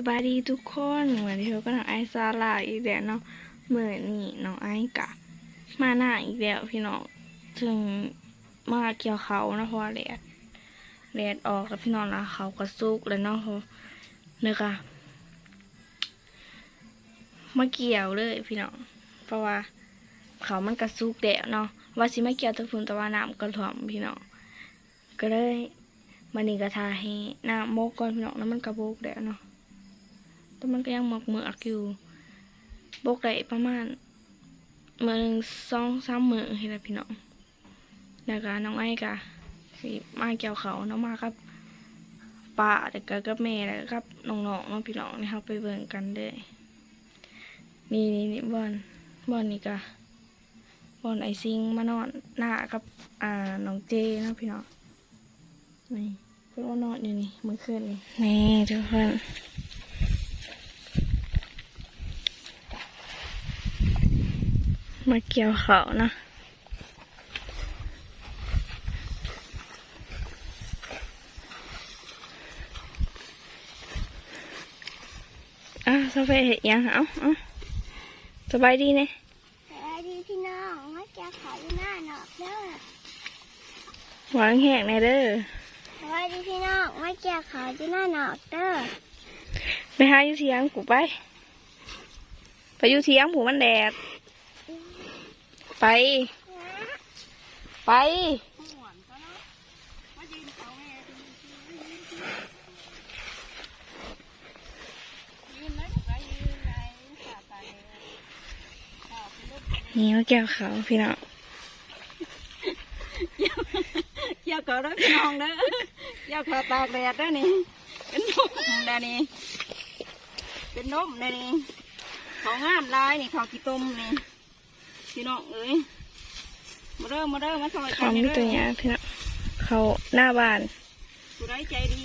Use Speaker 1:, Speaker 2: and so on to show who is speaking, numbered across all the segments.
Speaker 1: สบายดีทุกคนเหมือนที่เราก็น้องไอซาลาอีกแล้วเนาะเหมือนนี่น้องไอกะ มาหน้าอีกแล้วพี่น้องถึงมาเกี่ยวเขาเนาะเพราะว่าแดดแดดออกแล้วพี่น้องนะเขาก็สุกแล้วเนาะเพราะเนี่ยค่ะมาเกี่ยวเลยพี่น้องเพราะว่า เขามันกระสุกแดดเนาะว่าสิมาเกี่ยวตะพุนต่ว่าน้ำก็ถ่วมพี่น้องก็เลยมันนี่กระทาให้น้ำโมกก่อนพี่น้องแล้วมันกระโบกแดดเนาะ แต่มันก็ยังหมอกเมือกอยู่บกได้ประมาณเมือหนึ่งสองสามมือเห็นไหมพี่น้องแล้วก็น้องไอ้กะสิมาเกี่ยวเขาน้องมากับป้าแต่ก็กับแม่แล้วก็กับน้องๆน้องพี่น้องนี่เขาไปเบิ่งกันเลยนี่นี่นี่บอลบอลนี่กะบอลไอซิงมานอนหน้ากับอ่าน้องเจเนาะพี่น้องนี่เพิ่งมานอนอยู่นี่เมื่อคืนนี่นี่ทุกคน มาเกี่ยวเขานะอะสบายเห็นยังเอาเอาสบายดีเนี่ย
Speaker 2: สวัสดีพี่น้องมาเจอขออยู่หน้าหนอกเด้อ
Speaker 1: หวานแหกในเด้อ
Speaker 2: สวัสดีพี่น้องมาเจอขออยู่หน้าหนอกเด้อ
Speaker 1: ไปหาอยู่เทียงกูไป ไปอยู่เทียงผูมันแดด ไป ไป นี่มาเกี่ยวเขาพี่น้อง
Speaker 3: เกี่ยวกับรถพี่น้องเด้อเกี่ยวกับตากแดดเด้อนี่ เป็นนมเด้อนี่ เป็นนมเด้อนี่ เขางามลายนี่เขากี่ต้มนี่ พี่น้องเอ้ยมาเด้อมาเด้อมาซอย
Speaker 1: เขา
Speaker 3: กัน
Speaker 1: มี
Speaker 3: เด้
Speaker 1: ตัว
Speaker 3: อ
Speaker 1: เนี้ยพี่น้องเขาหน้าบ้าน
Speaker 3: ผู้ใดใจดี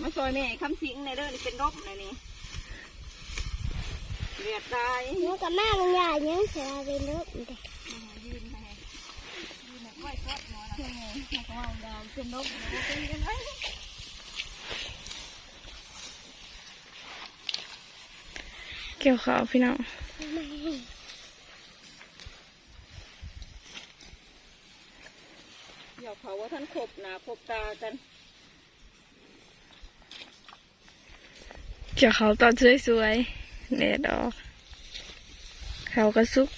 Speaker 3: มาซอยแม่คำสิงในเด้อนี่เป็นนมเด้อนี่เรียดได้
Speaker 2: หนูกับแม่บางอย่างยังเสียไปเลิกเด็ก
Speaker 3: ยืนไปยืนไหว้ทอดหมอนะให้เขาเอาดาวเป็นนมเด้อเป็นกันไห
Speaker 1: เกี่ยวเขาพี่น้อง
Speaker 3: เดี๋ยวเขาว่าท่านขบหนาขบตากัน
Speaker 1: เกี่ยวเขาตอนสวยๆแดดออกเขาก็ซุก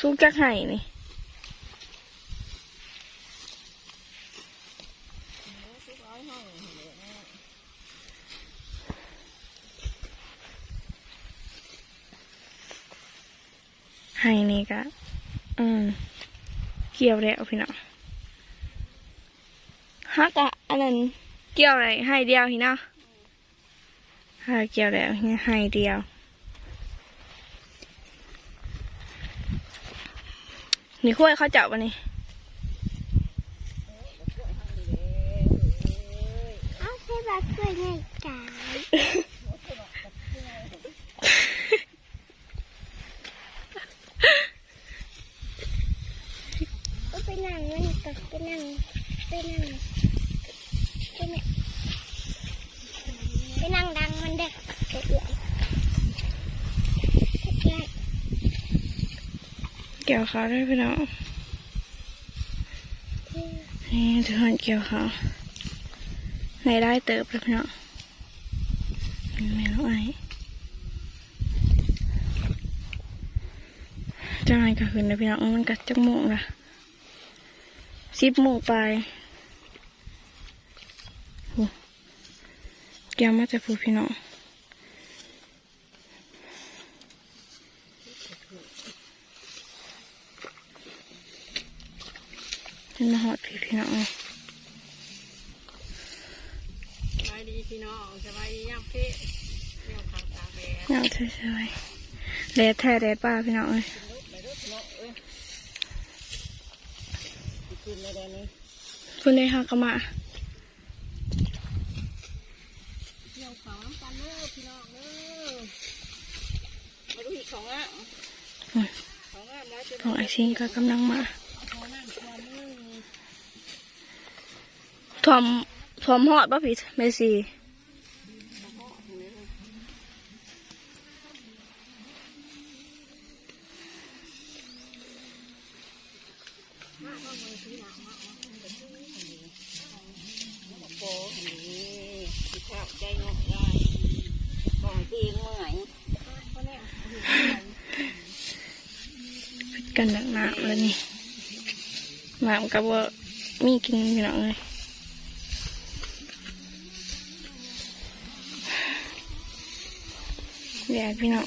Speaker 1: ซุกจักไห้นี่ไห้นี่ก็อืม เกี่ยวแล้วพี่น้องฮักอะอันนั้นเกี่ยวอะไรให้เดียวพี่เนาะให้เกี่ยวแล้วให้เดียวนี่ขั้ยเขาเจาะวันนี้
Speaker 2: เอาใช่บัตรช่วยไงกายก็ไปนั่งนั่นก็ไปนั่งไปนั่งไปนั่งไปนั่งดังมันเด็กเกิดเลยเกิดเลย
Speaker 1: เกี่ ยวเขาด้วยพี่น้องนี่ทุกคนเกี่ยวเขาในได้เติบเลยพี่น้องนี่แม่น้องไอ้จังไงก็ขึ้นนะพี่น้องมันกัดจักโมงละสิบโมงไปเกี่ยวมาจากผู้พี่น้อง เป็นมาหอดพี่พี่น้อง
Speaker 3: สบายดีพี่น้องสบายดีย่ำเพ่เลี้ยวขาตาแดด
Speaker 1: น้ำสวยๆแดดแท้แดดป้าพี่น้องเลย
Speaker 3: กินในแดนนี้
Speaker 1: คุณได้ฮักก็มา
Speaker 3: เลี้ยวขาน้ำกันเด้อพี่น้องเด้อมาดูอีกของอะของอะแล้วจะ
Speaker 1: ของไอซิงก็กำลังมา
Speaker 3: ของนั่นความมือ
Speaker 1: ทวมทวมหอดป่ะพี่เมซี
Speaker 3: โอ้โหนี่สิข้าวใจงอกได้ก่อนตีเมื่อย
Speaker 1: กันหนักหนาเลยนี่หนามกับว่ามีกินพี่น้องเลยแย กพี่น้อง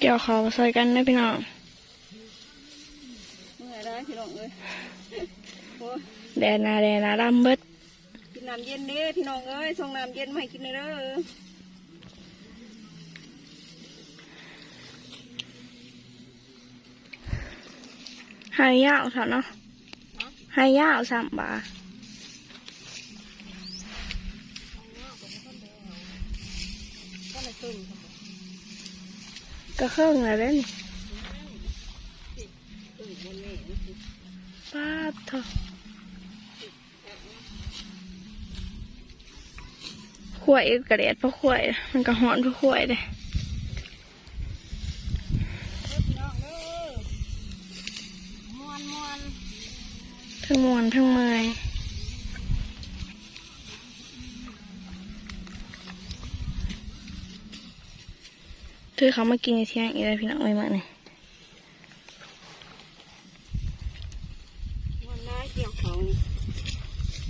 Speaker 1: เกี่ยวเขาใส่กันนะพี่น้อง
Speaker 3: เมื่อยได้พี่น้องเอ้ยโอ้ย
Speaker 1: แดนนาแดนนาดำเบิด
Speaker 3: กินน้ำเย็นเด้พี่น้องเอ้ยส่งน้ำเย็นมาให้กินเลยเด้อ
Speaker 1: ให้ยาวเถอะเนาะให้ยาวสามบา ก็เครื่องอะไรเล่นป้าดเถอะขวยกระเด็ดเพราะขวยมันก็หอนเพราะขวยเลยทั้งมวนทั้งเมอย เธอเขามากินในเที่ยงอีกแล้วพี่น้องไม่มาเนี่ย
Speaker 3: มวนได้เกี่ยวเขานี่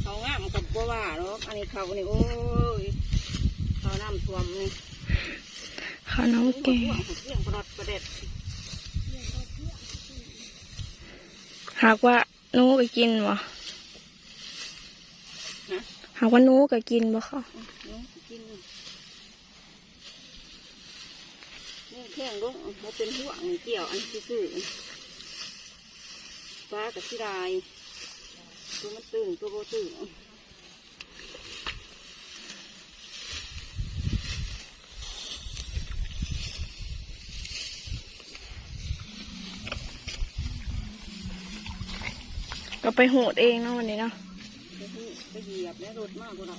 Speaker 3: เขาง่ามกับบัวว่าหรอกอันนี้เขานี่โอ้ยเขาน้ำท่วมนี่
Speaker 1: เขาน้อง
Speaker 3: เก่
Speaker 1: เก่
Speaker 3: ง
Speaker 1: หากว่านู้ก็กินบ่หากว่านู้ก็กินบ่เขา
Speaker 3: อื้อกินนี่แข้งลงมาเป็นห่วงนี่เกี่ยวอันซื่อๆฟ้ากับที่ลาย ตัวมันตื่นตัวโบตื่น
Speaker 1: ก็ไปโหดเองเนาะวันนี้เนาะ
Speaker 3: ไปเหยียบแล้วรถมากกว่าเรา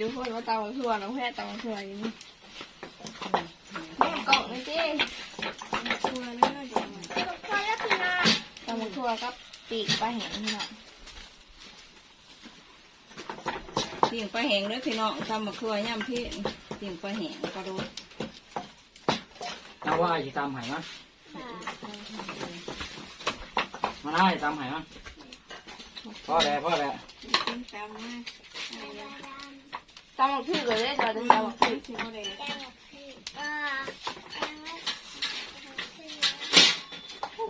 Speaker 1: ดูคนว่าตาถั่วน้องแพทย์ตาถั่วอย่างนี้กล่องนี่จีถั่วเลย
Speaker 2: พอแล้วพี่น้อง
Speaker 1: ตาถั่วกับปีกปลาแห้งพี่น้อง
Speaker 3: เสียงปลาแห้งเด้อพี่น้องทำมาครัวย่ำพี่เสียงปลาแห้งปลาโดด
Speaker 4: เอาว่าสิตามไห้มามาได้ตามไห้มาพ่อแล้วพ่อแล้ว
Speaker 3: ตามมา
Speaker 1: ตาพี่เลยได้ตาตาพี่
Speaker 2: เออ
Speaker 3: โอ้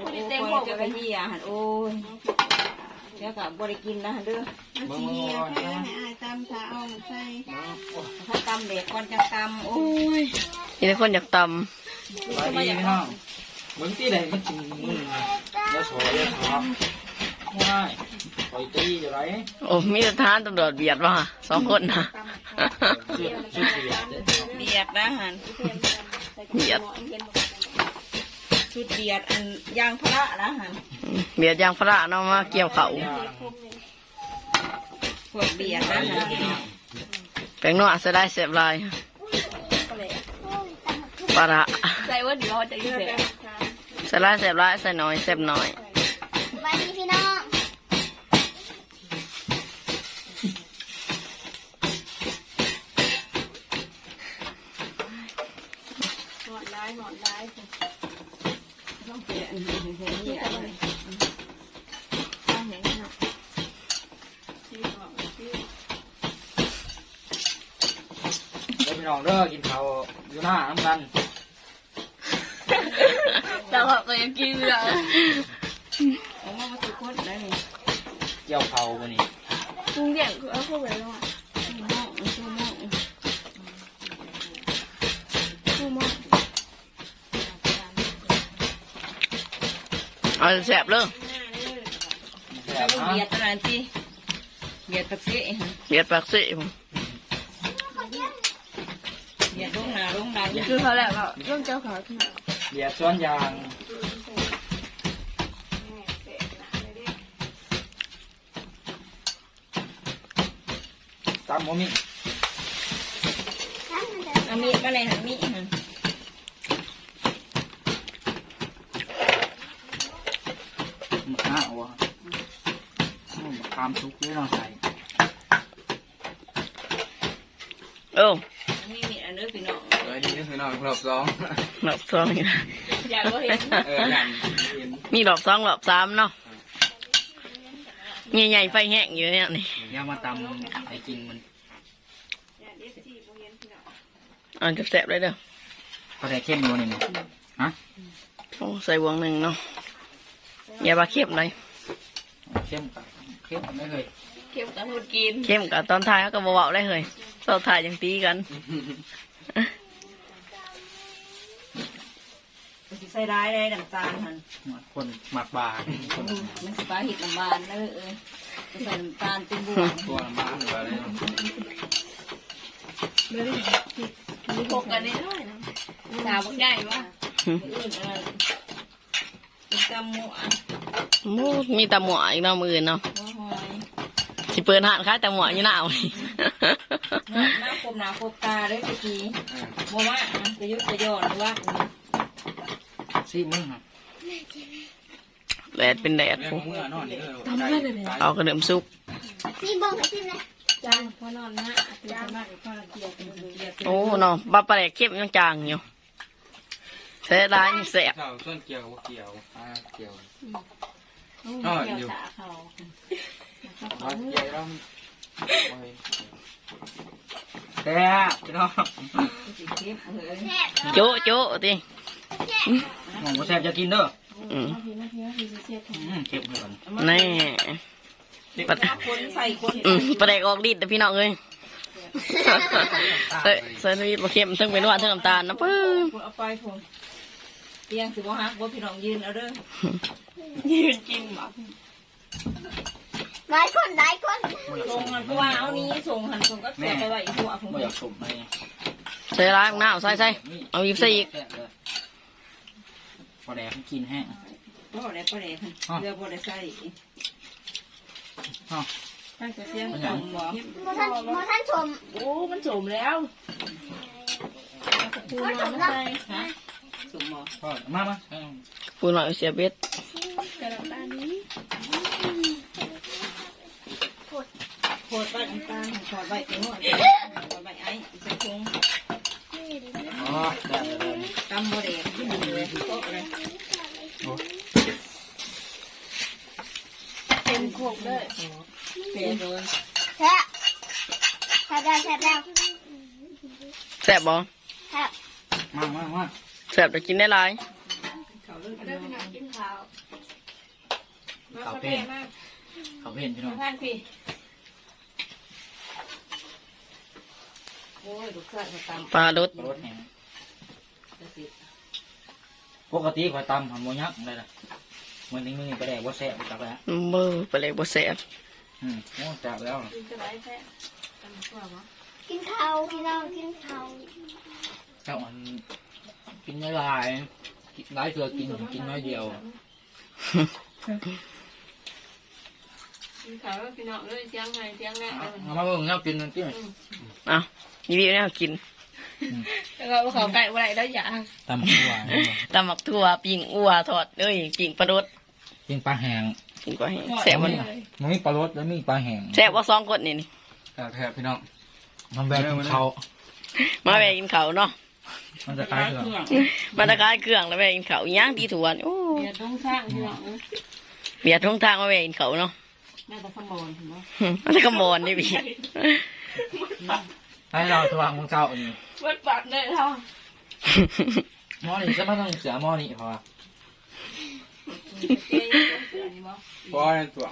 Speaker 3: ยจะไปเหี่ยหันโอ้ยเดี๋ยวกับบริกินนะเด้อ
Speaker 4: เบิ่งมือก่อนนะ
Speaker 3: ตำถ้าเอาใส่
Speaker 4: โอ้ย
Speaker 3: ถ้าตำเด็กก่อนจะตำโอ้ย
Speaker 1: มีแต่คนอยากต
Speaker 4: สบายดีพี่น้องเบิ่งตีใดมันกินมือแล้วสวยแล้วครับง่ายปล่อยตีอยู่ไร
Speaker 5: โอ้มีสถานตำรวจเบียดว่ะสองคนนะ
Speaker 4: สุดสุด เสียด
Speaker 3: เบียดนะหัน
Speaker 5: เบียด
Speaker 3: ชุดเบียดอันยางพระนะหัน
Speaker 5: เบียดยางฝรั่งเนาะมาเกี่ยวเขา
Speaker 3: พวกเบียดนะหัน
Speaker 5: แปลงนัวเสียได้เสียบลายปลาระำ
Speaker 1: ใจว่าเดี๋ยวจะยืดเสีย
Speaker 5: เสียได้เสียบลายใส่น้อยเสียบน้อย
Speaker 2: สวัสดีพี่น้อง
Speaker 1: หอดร้ายหอดร้าย
Speaker 3: ต้องเบียดอันนี้เห็นเหี่ยเลย
Speaker 1: ปลาแห้งเนาะ
Speaker 4: เดี๋ยว พี่น้องเด้อกินข้าวอยู่หน้าน้ำกัน
Speaker 1: แต่ว่าก็ยังกินเลย
Speaker 3: เอามามาตุกคนได้นี่
Speaker 4: เกี่ยวข้าววันนี้
Speaker 1: ลุงเดี่ยงคือเอาเข้าไปแล้วอะ
Speaker 3: ชูมองชูมอง
Speaker 1: คือมอง
Speaker 5: เอาแสบเลย
Speaker 4: แซ่
Speaker 3: แล้ว
Speaker 4: บ
Speaker 3: ก็
Speaker 4: นะ
Speaker 3: เบียดตลาดที่เบียดตักเสีย
Speaker 5: เบียดปากสิผม
Speaker 3: เบียดลงหนาลงหลัง
Speaker 1: คือเขาแหละแบบร่วมเจ้าเขาขึ้นมา
Speaker 4: เบียร์ซ้อนยางตำโมมิ
Speaker 3: เอามีดมาเลยหันมีดหัน
Speaker 4: หมึกหน้าวัวหมึกคามซุกด้วยเราใส่
Speaker 5: โร
Speaker 4: อบสอง
Speaker 5: รอบสองอีกแล้ว
Speaker 3: อยากก็เห็น
Speaker 4: เอออย่างเห็น
Speaker 5: มีรอบสองรอบสามเนาะใหญ่ๆไฟแห้งอยู่เนี่ยนี่
Speaker 4: อย่ามาตำไอ้จริงมัน
Speaker 5: เอันจะแสบเลยเด้อ
Speaker 4: ก็ได้เข้มอยู่นี่นี่ฮะ
Speaker 5: โอ้ใส่วงหนึ่งเนาะอย่าบาเข้มเลย
Speaker 4: เข้มกับเข้มไม่เคย
Speaker 3: เก็บกันหมดกิน
Speaker 5: เข้มกับตอนท้ายเขาก็บเบาๆได้เลยตอนท้ายยังตีกัน
Speaker 3: ใส่ร้ายได้น้ำตาลหัน
Speaker 4: คนหมักบาคน
Speaker 3: มันสิปลาเห็ดน้ำบานเด้อเออจะใส่น้ำตาลเป็นบวง
Speaker 4: ตัวบ้านหรืออะไร
Speaker 3: มีพกกันได้ด้วยนะสาวบ่ได้วะอื่นเออเป็นกำหมูอะ
Speaker 5: โอ้มีแต่หมวอีกเนาะมืออื่นเนาะ
Speaker 3: หัวหอย
Speaker 5: สิเปิดหานค้ายแต่หมวอยู่หน้าเอานี่
Speaker 3: หน้าหน้าคมหน้าคมตาเด้อเมื่อกี้บ่ว่าอะจะยุบจะย่อนว่า
Speaker 4: ซีมึงฮะ
Speaker 5: แดดเป็นแดด
Speaker 4: เรื่อง
Speaker 5: ฟู
Speaker 4: เมื่อนอนนี่เลย
Speaker 5: เอากระเดิมซุก
Speaker 2: พี่บอกให้พี่นะ
Speaker 3: จ้างพ่อนอนนะจ้างมากพ่อเกียร์เป็นเกียร์
Speaker 5: โอ้เนาะปลาปลาแดกเข้มยังจางอยู่ใช้ร้ายยังแสบ
Speaker 4: เจ้าส่วนเกี่ยวเกี่ยวอ่าเกี่ยว
Speaker 3: เกียร์สาเขา
Speaker 4: ว่าเกี่ยวแล้วแต่พี่น้อง
Speaker 3: สิเก็บเฮ้ย
Speaker 2: แซ่บ
Speaker 5: โจ๊ะโจ๊ะติ
Speaker 4: หมอแซ่บจะกินเด้อ
Speaker 5: อืม
Speaker 4: เก็บเลยก่อน
Speaker 5: แน่
Speaker 3: คนใส่คน
Speaker 5: อืมปลาแดกออกฤทธิ์แต่พี่น้องเอ้ยเอ้ยใส่ชีวิตมาเข้มทั้งเป็นหวานทั้งน้ำตาลนะปื้ม
Speaker 3: เอาไปผมเตียงสิบ่ฮักบ่พี่น้องยืนเอาเด้อ
Speaker 5: ยืนกินหรอ
Speaker 2: หลายคนหลายคน
Speaker 3: ส่งหันก็ว่าเอานี้ส่งหันส่งก็เสียไปไว้อีกหัวผม
Speaker 4: ไม่อยากสุ่มให้
Speaker 5: ใส่ร้ายของหน้าเอาใส่ใส่เอาอีกใส่อีก
Speaker 4: พอแดกกินแห้ง
Speaker 3: บ่ได้บ่ได้เรือบ่ได้ใส่
Speaker 4: อ๋อ
Speaker 3: ตั้งแต่เสียงส่งบ่
Speaker 2: โมท่านโมท่านชม
Speaker 3: โอ้มันสมแล้ว
Speaker 2: โมชมแล้ว
Speaker 3: ฮะสมบ่
Speaker 4: พ่อมามา
Speaker 5: พูดหน่อยเสียเบ็ด
Speaker 3: โคตรไปน้ำตาลขอดไว้เป็นหัวขอดไว้ไอ้ใส่คง
Speaker 4: อ๋อได้ได้
Speaker 3: ตำบ่ได้ที่ดูเลยโต๊ะ เต็มโคกเลยเปลี่ยนเลย
Speaker 2: แซ่บแซ่บแซ่บแล้ว
Speaker 5: แสบบ่
Speaker 2: แซ่บ
Speaker 4: มามามา
Speaker 5: แสบแต่กินได้หลาย
Speaker 3: เขาเลิกกินแล้ว
Speaker 2: กินข้าว
Speaker 4: เขาเพนเขาเพนพี่น้อง
Speaker 3: ท่านพี่โอ้ยลูกค้าจะตำ
Speaker 5: ปลาลด
Speaker 4: รถแห้ง ปกติคอยตำทำโมยักได้ละมันนี่มึงไปแดกว่าแซ่บจับแล้ว
Speaker 5: มือปลาเล็กบ่แสบ
Speaker 4: อืมโอ้จับแล้ว
Speaker 2: กินข้าวพี่น้องกินข้าว
Speaker 4: เจ้าอันกินหลายหลายเสือกินกินน้อยเดียว
Speaker 3: เขาพี่น้องเลยเสียงไงเสียงแน่
Speaker 4: เอามาเบิ่งแล้วกินนั่นกิน
Speaker 5: เอานี่วิวเนี่ยกิน
Speaker 1: แล้วก็เขาไก่อะไรแล้วอย่า
Speaker 4: ตำหัว
Speaker 5: ตำหมักถั่วปิ้งอัวทอดเอ้ยปิ้งปลาลด
Speaker 4: กินปลาแห้ง
Speaker 5: กินก็ให้แสบมัน
Speaker 4: มันมีปลารสแล้วมีปลาแห้ง
Speaker 5: แสบว่าสองคนนี่นี่
Speaker 4: แทบพี่น้องมันแบบเขา
Speaker 5: มาแม่กินเขาวเนาะ
Speaker 4: มันจะคล้ายเสือ
Speaker 5: มาตะกายเครื่องแล้วแม่กินเขาวย่างดีถั่วนี่โอ้
Speaker 3: เดี๋ยวต้องสร้างพี่น้อง
Speaker 5: เบียดทงทางมาแม่กินเขาวเนาะ
Speaker 3: แม่ตะขมอนเห็นไหม
Speaker 5: มันจะกระมอนนี่พี่
Speaker 4: ให้เราทวางของเจ้าอันนี้
Speaker 3: วัดปัดเลยเท่า
Speaker 4: หม้อนี่จะไม่ต้องเสือหม้อนี่พอพอตัว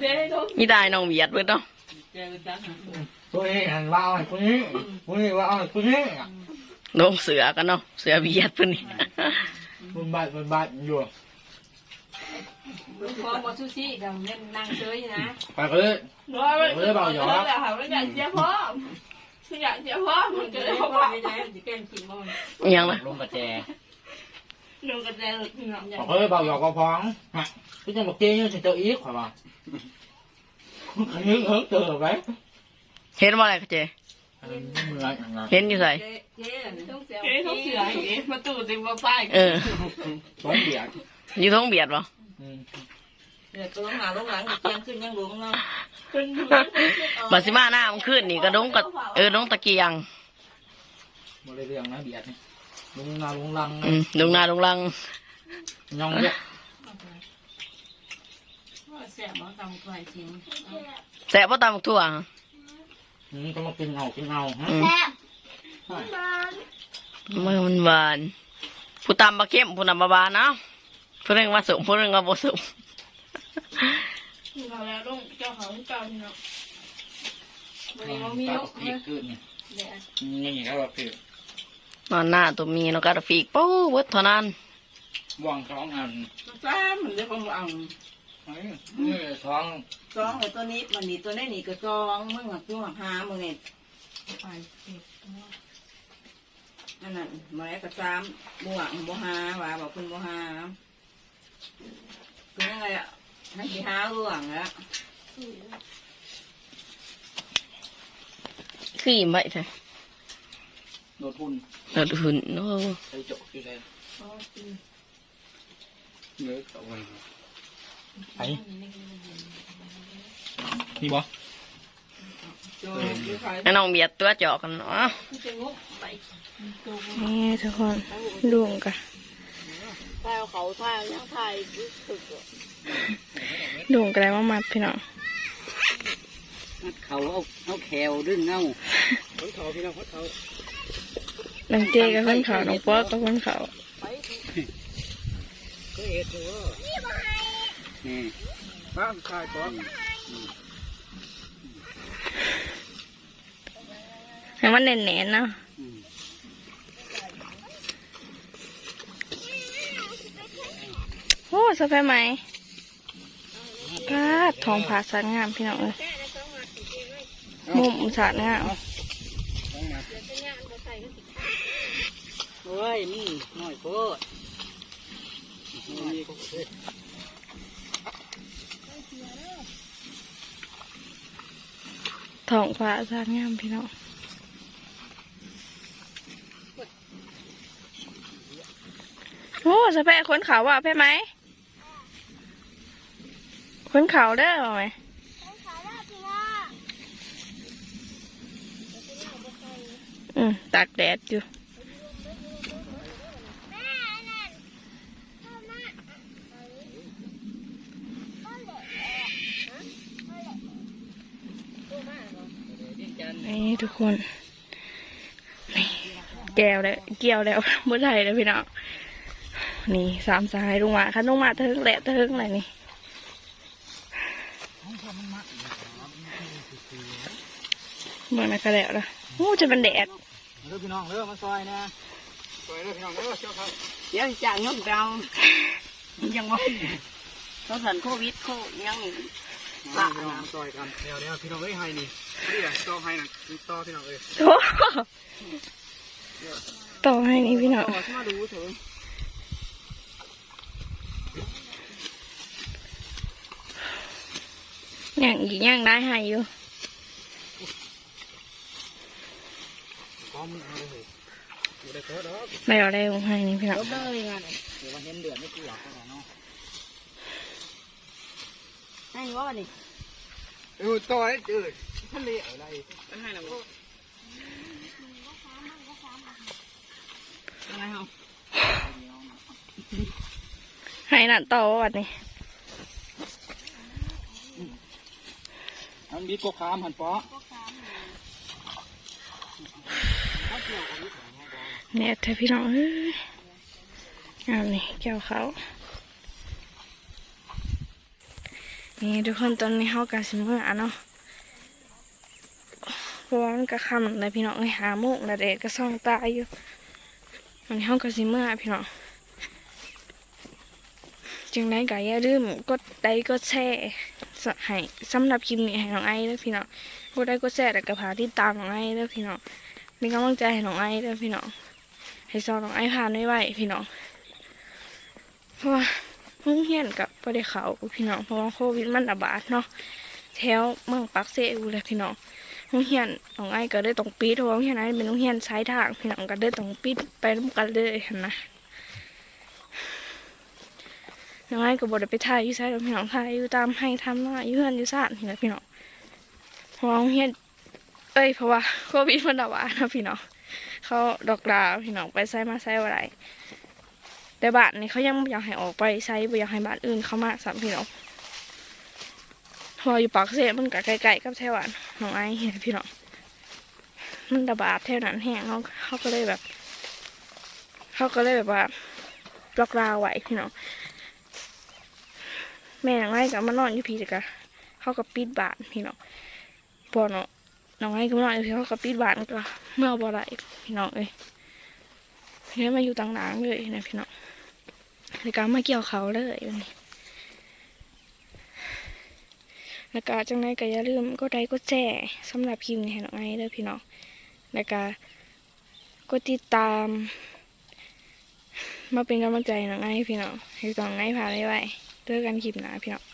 Speaker 3: เจ๊ทุก
Speaker 5: มีตายน้องเบียดเบิดเนาะ
Speaker 3: เจอจัง
Speaker 4: ตัวนี้หันว่าเอาตัวนี้ตัวนี้ว่าเอาตัวนี้
Speaker 5: ลงเสือกันเนาะเสือเบียดเพิ่นนี่
Speaker 4: บนบาทบนบาทอยู่
Speaker 3: พอมาซูชิเดี๋ยวเล่นนั่งเฉยนะ
Speaker 4: ไปเลย
Speaker 3: ร้อยเลยเบาหยอกแล้วค่ะไม่อยากเสียพ่อ
Speaker 1: อยากจะว่ามันเกิด
Speaker 3: เพราะว่าไม่ได้จะแกงกินบ่
Speaker 5: อิหยังนะ
Speaker 4: ลงกระแจ
Speaker 1: ลงกระแจหลุดพี่น้อง
Speaker 4: บอกเฮ้ยเบาหยอกกระพองฮะพี่จังบอกเจ๊ยังจะเจออีกขอว่าขันยึงเอิ้งเจอไหม
Speaker 5: เห็นว่าอะไรคะเจ
Speaker 4: เหมือนอะไร
Speaker 5: เห็นอยู่ใส่
Speaker 3: เจ๊เจ๊ต้องเสีย
Speaker 1: เฮ้ยเขาเสืออย่างนี้มาตู่จริงมาไฟ
Speaker 5: เออ
Speaker 4: สองเบียด
Speaker 5: อยู่ท้องเบียดปะ
Speaker 4: อืม
Speaker 3: เดี๋ยวตัวหาลงหลังเกียงขึ้นยังหลงเนาะ
Speaker 1: ขึ้น
Speaker 5: บัดสิมาหน้ามันขึ้นนี่ก็ดงกับเออดงตะเกียง
Speaker 4: บ่ได้เรื่องนะเบียดนี่ลุงนาลุงลัง
Speaker 5: อืมดงนาดงลัง
Speaker 4: ยองเนี่ย
Speaker 3: แสบบ่ตำไก่จริง
Speaker 5: แสบว่าตามบักทั่ว
Speaker 4: อืมก็มากินเอากินเอาฮะ
Speaker 5: อืม
Speaker 2: แซ่บมัน
Speaker 5: มือมันหวานผู้ตามบะเข้มผู้นำบะบานเนาะ ผู้หนึงมาสูงผู้หนึงมาบ่สูง
Speaker 1: เราแล้วต้องเจ้าเขาเจ้าพี่น้องวันนี้มันมี
Speaker 4: มี
Speaker 1: นก
Speaker 4: อีกขึ้นนี่นี่นี่ครับพี่
Speaker 5: นอนหน้าตัวมีนกกระฟีกปู้เบิดเท่านั้น
Speaker 4: ว่างสองอัน
Speaker 3: ซ้ำมันเรียกว่าเอา
Speaker 4: เฮ้ยนี่สอง
Speaker 3: สองไอ้ตัวนี้มันนี่ตัวนี้นี่ก็สองมึงหักตัวหามึงนี่ไปอันนั้นมาแล้วก็ซ้ำบ่หวังบ่หาว่าบอกคุณบ่หาคือยังไงอะให้สิหาเรื่องแล้ว
Speaker 5: คืออิ่มไปเถอะ
Speaker 4: โดดหุ่น
Speaker 5: เออหุ่นโอ้
Speaker 4: ใส่โจกอยู่เลยเนื้อเขา ไงไอ้นี่บ่
Speaker 3: โจ้ยใคร
Speaker 5: ให้น้องเบียดตัวเจาะกันเนาะ
Speaker 3: จะงุบไถ่ายเขาถ่ายยังถ่ายตึก
Speaker 1: ลุงกันแล้วมามัดพี่น้อง
Speaker 3: เขาเอาเอาแขวดึงเงา
Speaker 4: เขาพี่น้องเขา
Speaker 1: น้องเจกับคนเขาน้องป๊อกกับคนเขา
Speaker 4: ก็เห็ดตัวนี่บ้านชายก่อน
Speaker 1: ให้มันแน่นๆเนาะ โอ้สะพายไหมพาดทองผาสันงามพี่น้องเลยมุมสันงาม
Speaker 3: เฮ้ยนี่หน่อยโคตร
Speaker 1: ทองผาสันงามพี่น้องโอ้สะพายคนเขาว่ะไปไหม คนเขาเด้อไหม
Speaker 2: ขาวแล้วพี่น้อง
Speaker 1: อืมตากแดดอยู่
Speaker 2: แม่นั่นเข้ามาก็เหละ
Speaker 1: นี่ทุกคนนี่แก้วแล้วเกี่ยวแล้วเมื่อไหร่แล้วพี่น้องนี่สามสายลงมาค่ะลงมาเทิงแหละเทิงอะไรนี่เมื่อ นั้นก็แล้วละโอ้จะเป็นแดด
Speaker 4: เด้อพี่น้องเด้อมาซอยนะซอยเด้อพี่น้องเด้อเจ้าครับ
Speaker 3: เดี๋ยวจะงดเรายังว่าต้องสันโควิดโคยัง
Speaker 4: มาพี่น้องซอยกันเดี๋ยวเดี๋ยวพี่น้องเอ้ยให้นี่นี่อะต่อให้น่ะต่อพี่น้องเอ้ย
Speaker 1: โอ้ต่อให้นี่พี่น้อง
Speaker 3: ต่อมาดูเถอะ
Speaker 1: ย่างอีกย่างได้ให้อยู่
Speaker 4: พร้ อมเอาเลยอยู่ได้เถอะเด้อ
Speaker 1: ไม่เอาได้ลงให้นี่พี่น้อง
Speaker 3: เลยงาน
Speaker 4: เดี๋ยวมาเห็นเดือนไม่กลัวก็ได้เนาะ
Speaker 3: ให้ว่านี่
Speaker 4: เออต่อให้เจอทะเลอะไร
Speaker 3: ให้เราอะไรเหรอ
Speaker 1: ให้นั่นต่อวัดนี่
Speaker 4: อันนี้ก็คามหันปอ
Speaker 1: เนี่ยเธอพี่น้องเอ้ยเอานี่แก้วเขานี่ทุกคนตอนนี้เขากะสิเมื่อเนาะเพราะว่ามันก็ค่ำแล้วพี่น้องไอ้ยหาโมงแล้วเด็กก็ส่องตายอยู่มันเขากะสิเมื่อพี่น้องจึงได้ก็อย่าลืมกดไลค์กดแชร์สให้สำหรับคลิปนี้ให้น้องไอ้เด้อพี่น้องกดได้ก็แซ่แต่กระพาที่ตามน้องไอ้เด้อพี่น้อง มีกำลังใจให้น้องไอ้เด้อพี่น้องให้ซองน้องไอ้ผ่านไว้ไว้พี่น้องเพราะว่าเพิ่งเฮียนกับประเดเขาพี่น้องเพราะว่าโควิดมันระบาดเนาะแถวเมืองปักเซอูเลยพี่น้องโรงเรียนน้องไอ้ก็ได้ต้องปิดเพราะว่าโรงเรียนไอ้เป็นโรงเรียนสายทางพี่น้องก็ได้ต้องปิดไปร่วมกันเลยหั่นนะน้องไอ้ก็บอกไปถ่ายอยู่ใช่พี่น้องถ่ายอยู่ตามให้ทำหน้าอยู่เพื่อนอยู่ซ่านนี่แหละพี่น้องเพราะว่าโรงเรียน เอ้ยเพราะว่าโควิดมันระบาดนะพี่น้องเขาดอกดาวพี่น้องไปใช้มาใช้อะไรแต่บ้านนี่เขายังไม่อยากให้ออกไปใช้ไม่อยากให้บ้านอื่นเข้ามาสามพี่น้องพออยู่ปากเสมันก็ใกลๆกับแถวบ้านน้องไอเห็นพี่น้องมันระบาดแถวนั้นแห้งเขาเขาก็เลยแบบเขาก็เลยแบบว่าล็อกดาวไว้พี่น้องแม่น้องไอ้ก็มานอนอยู่พี่แต่ก็เขาก็ปิดบ้านพี่น้องพอเนาะ น้องไอ้ก็มานอนอยู่พี่เขาก็ปิดบานก็เมื่อบ่ได้พี่น้องเอ้ยพี่น้องมาอยู่ต่างหลังเลยนะพี่น้องแล้วก็มาเกี่ยวเขาเลยวันนี้แล้วก็จังไรก็อย่าลืมกดไลค์กดแชร์สำหรับคลิปนี้ให้น้องไอ้เด้อพี่น้องแล้วก็กดติดตาม มาเป็นกำลังใจน้องไอ้พี่น้องให้น้องไอ้ผ่านไว้ไว้เจอกันคลิปหน้าพี่น้อง